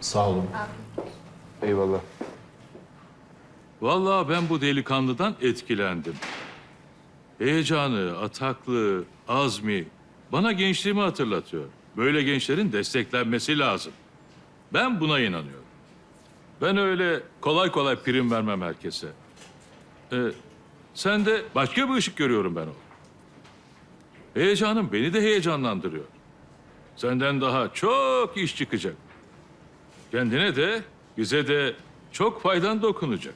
Sağ olun. Eyvallah. Vallahi ben bu delikanlıdan etkilendim. Heyecanı, ataklı, azmi bana gençliğimi hatırlatıyor. Böyle gençlerin desteklenmesi lazım. Ben buna inanıyorum. Ben öyle kolay kolay prim vermem herkese. Ee, sen de başka bir ışık görüyorum ben o. Heyecanın beni de heyecanlandırıyor. Senden daha çok iş çıkacak. Kendine de bize de çok faydan dokunacak.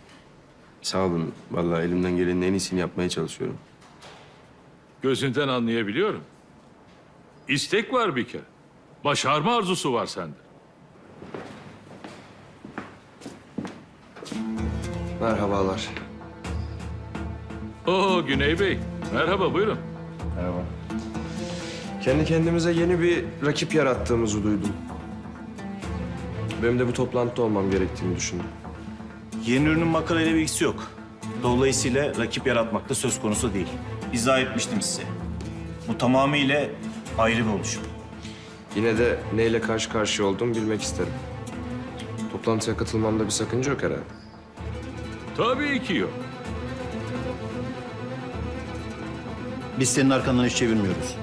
Sağ olun. Vallahi elimden gelenin en iyisini yapmaya çalışıyorum. Gözünden anlayabiliyorum. İstek var bir kere. Başarma arzusu var sende. Merhabalar. Oo Güney Bey. Merhaba buyurun. Merhaba. Kendi kendimize yeni bir rakip yarattığımızı duydum. Benim de bu toplantıda olmam gerektiğini düşündüm. Yeni ürünün makarayla bir ilgisi yok. Dolayısıyla rakip yaratmak da söz konusu değil. İzah etmiştim size. Bu tamamıyla ayrı bir oluşum. Yine de neyle karşı karşıya olduğumu bilmek isterim. Toplantıya katılmamda bir sakınca yok herhalde. Tabii ki yok. Biz senin arkandan hiç çevirmiyoruz.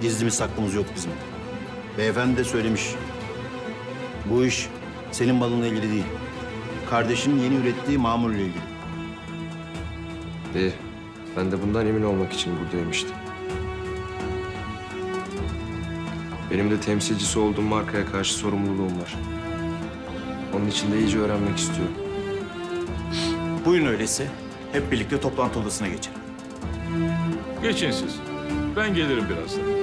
Gizlimiz saklımız yok bizim. Beyefendi de söylemiş. Bu iş senin balınla ilgili değil. Kardeşinin yeni ürettiği mamulle ilgili. İyi. Ben de bundan emin olmak için buradayım işte. Benim de temsilcisi olduğum markaya karşı sorumluluğum var. Onun için de iyice öğrenmek istiyorum. Buyurun öyleyse. Hep birlikte toplantı odasına geçelim. Geçin siz. Ben gelirim birazdan.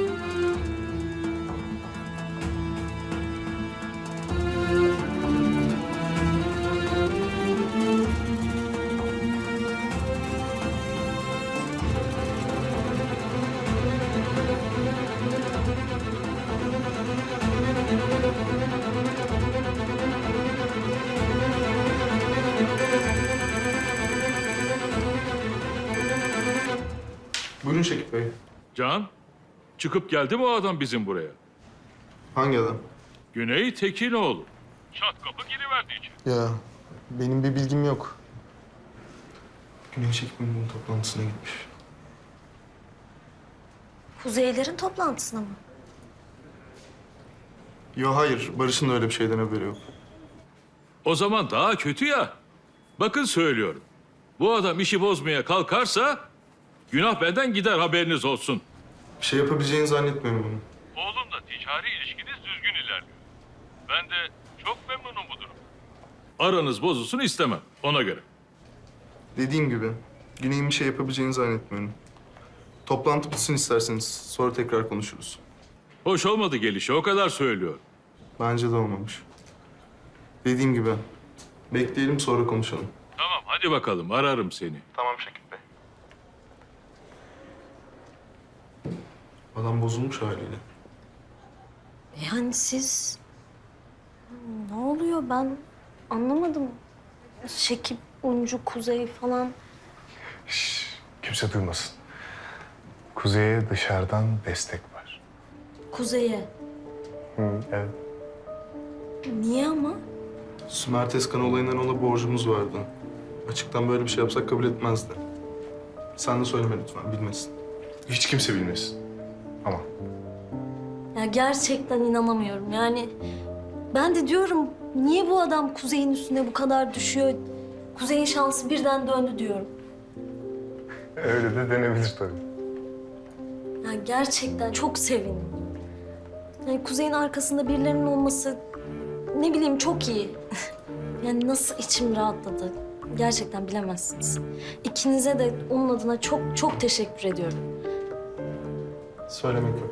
Buyurun Şekip Bey. Can, çıkıp geldi mi o adam bizim buraya? Hangi adam? Güney Tekinoğlu. Çat kapı giriverdi içeri. Ya benim bir bilgim yok. Güney Şekip Bey'in toplantısına gitmiş. Kuzeylerin toplantısına mı? Yo hayır, Barış'ın da öyle bir şeyden haberi yok. O zaman daha kötü ya. Bakın söylüyorum. Bu adam işi bozmaya kalkarsa günah benden gider haberiniz olsun. Bir şey yapabileceğini zannetmiyorum onun. Oğlumla ticari ilişkiniz düzgün ilerliyor. Ben de çok memnunum bu durum. Aranız bozulsun istemem ona göre. Dediğim gibi, Güney'in bir şey yapabileceğini zannetmiyorum. Toplantı bitsin isterseniz, sonra tekrar konuşuruz. Hoş olmadı gelişi o kadar söylüyor. Bence de olmamış. Dediğim gibi, bekleyelim sonra konuşalım. Tamam hadi bakalım ararım seni. Tamam Şekip Adam bozulmuş haliyle. Yani siz... Ne oluyor ben anlamadım. Şekip, Uncu, Kuzey falan. Kimse duymasın. Kuzey'e dışarıdan destek var. Kuzey'e. Evet. Niye ama? Sümer Tezkan olayından ona borcumuz vardı. Açıktan böyle bir şey yapsak kabul etmezdi. Sen de söyleme lütfen, bilmesin. Hiç kimse bilmesin. Ama Ya gerçekten inanamıyorum. Yani ben de diyorum niye bu adam Kuzey'in üstüne bu kadar düşüyor? Kuzey'in şansı birden döndü diyorum. öyle de denebilir tabii. Ya gerçekten çok sevindim. Yani Kuzey'in arkasında birilerinin olması ne bileyim çok iyi. yani nasıl içim rahatladı. Gerçekten bilemezsiniz. İkinize de onun adına çok çok teşekkür ediyorum. Söylemek yok.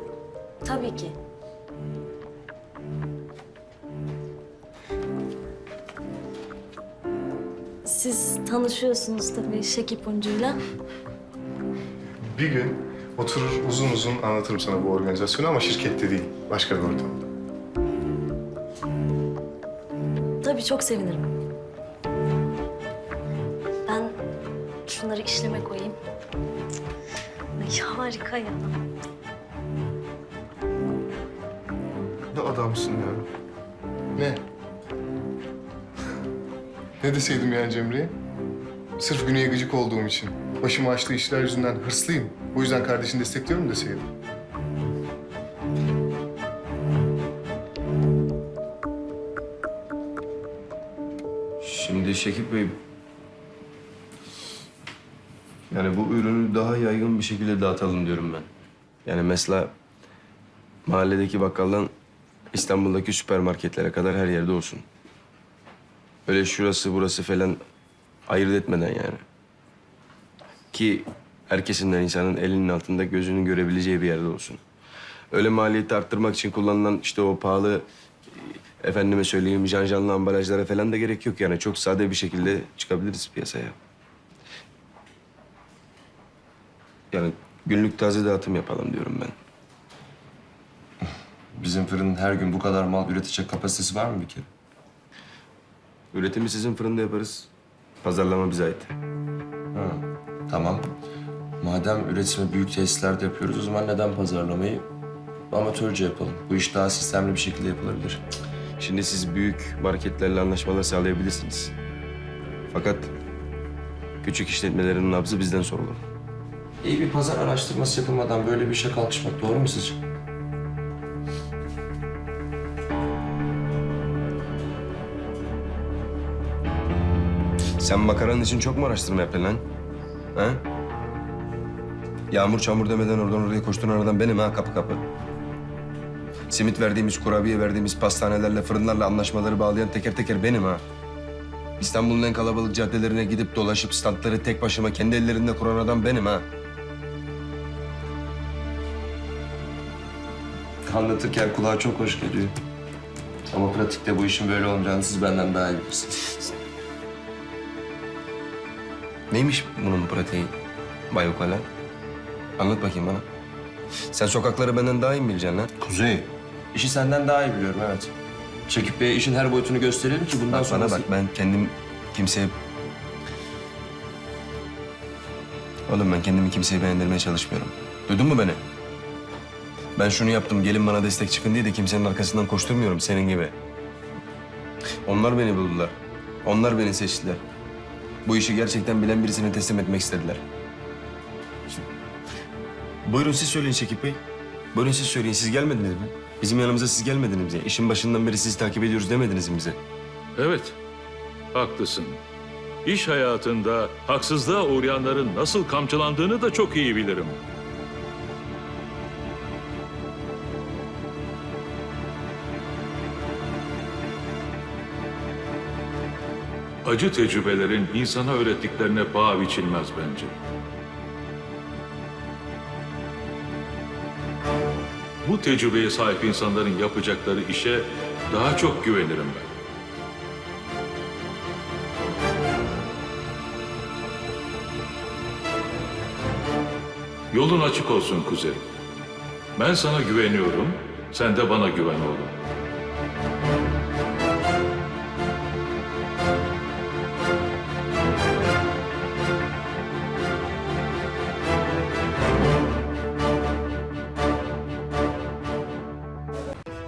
Tabii ki. Siz tanışıyorsunuz tabii Şekip Uncu'yla. Bir gün oturur uzun uzun anlatırım sana bu organizasyonu ama şirkette değil, başka bir ortamda. Tabii çok sevinirim. Ben şunları işleme koyayım. Ay harika ya. Ne adamsın ya. Ne? Ne deseydim yani Cemre'ye? Sırf Güney'e gıcık olduğum için. Başıma açtığı işler yüzünden hırslıyım. Bu yüzden kardeşini destekliyorum deseydim. Şimdi Şekip Bey... Yani bu ürünü daha yaygın bir şekilde dağıtalım diyorum ben. Yani mesela mahalledeki bakkaldan İstanbul'daki süpermarketlere kadar her yerde olsun. Öyle şurası burası falan ayırt etmeden yani. Ki herkesin de insanın elinin altında gözünün görebileceği bir yerde olsun. Öyle maliyeti arttırmak için kullanılan işte o pahalı e, efendime söyleyeyim janjanlı ambalajlara falan da gerek yok yani. Çok sade bir şekilde çıkabiliriz piyasaya. Yani günlük taze dağıtım yapalım diyorum ben. Bizim fırının her gün bu kadar mal üretecek kapasitesi var mı bir kere? Üretimi sizin fırında yaparız. Pazarlama bize ait. Ha, tamam. Madem üretimi büyük tesislerde yapıyoruz o zaman neden pazarlamayı amatörce yapalım? Bu iş daha sistemli bir şekilde yapılabilir. Şimdi siz büyük marketlerle anlaşmalar sağlayabilirsiniz. Fakat küçük işletmelerin nabzı bizden sorulur. İyi bir pazar araştırması yapılmadan böyle bir işe kalkışmak doğru mu sizce? Sen makaranın için çok mu araştırma yaptın lan? Ha? Yağmur çamur demeden oradan oraya koşturan aradan benim ha kapı kapı. Simit verdiğimiz, kurabiye verdiğimiz pastanelerle, fırınlarla anlaşmaları bağlayan teker teker benim ha. İstanbul'un en kalabalık caddelerine gidip dolaşıp standları tek başıma kendi ellerimle kuran adam benim ha. Anlatırken kulağa çok hoş geliyor. Ama pratikte bu işin böyle olacağını siz benden daha iyi bilirsiniz. Neymiş bunun pratiği Bay Ukala? Anlat bakayım bana. Sen sokakları benden daha iyi bileceksin lan? Kuzey, İşi senden daha iyi biliyorum evet. Çekip Bey'e işin her boyutunu gösterelim ki bundan Bak sonra... bana bak ben kendim kimseye... Oğlum ben kendimi kimseye beğendirmeye çalışmıyorum. Duydun mu beni? Ben şunu yaptım, gelin bana destek çıkın diye de kimsenin arkasından koşturmuyorum senin gibi. Onlar beni buldular. Onlar beni seçtiler. Bu işi gerçekten bilen birisine teslim etmek istediler. Buyurun siz söyleyin Şekip Bey. Buyurun siz söyleyin. Siz gelmediniz mi? Bizim yanımıza siz gelmediniz mi? İşin başından beri sizi takip ediyoruz demediniz mi bize? Evet, haklısın. İş hayatında haksızlığa uğrayanların nasıl kamçılandığını da çok iyi bilirim. Acı tecrübelerin insana öğrettiklerine paha biçilmez bence. Bu tecrübeye sahip insanların yapacakları işe daha çok güvenirim ben. Yolun açık olsun kuzenim. Ben sana güveniyorum, sen de bana güven oğlum.